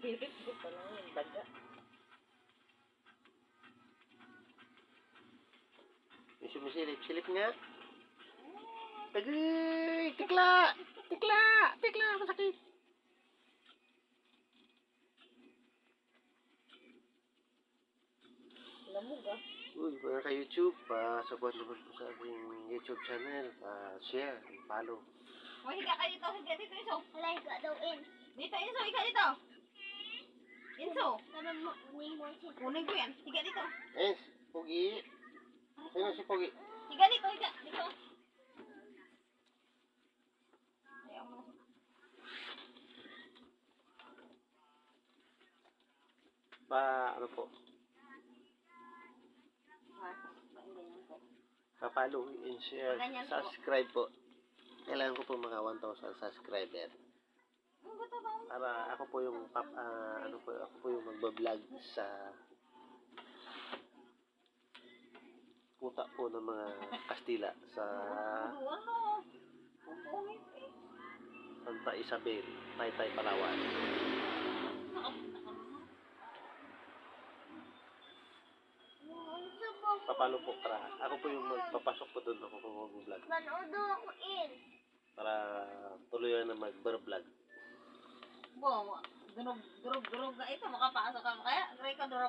Spirit ko pa lang yung daga. May sumisilip-silip nga. Agay! Tikla! Tikla! Tikla! Masakit! Lamog ah. Uy, mga ka-YouTube, pa-support naman po sa aking YouTube channel. Pa-share, follow. O, higa ka dito. Higa dito, Inso. Alay ka daw in. Dito, Inso. Higa dito. Inso. Naman mo, unin mo siya. Kunin ko yan. Higa dito. Eh, Pogi. Sino si Pogi? Higa dito, higa. Dito. Ayaw mo. Pa, ano po? Pa-follow and share. Subscribe po. Kailangan ko po mga 1,000 subscriber. Para ako po yung pap, ah, ano po, ako po yung magbablog sa kuta po ng mga Kastila sa. Santa Isabel, Taytay, Palawan. Papalo po para ako po yung magpapasok po doon ako po mag-vlog Manood ako in. para tuluyan na mag-vlog. Bo, durog, durog, durog na ito. Makapasok ka. Kaya, gray ka durog.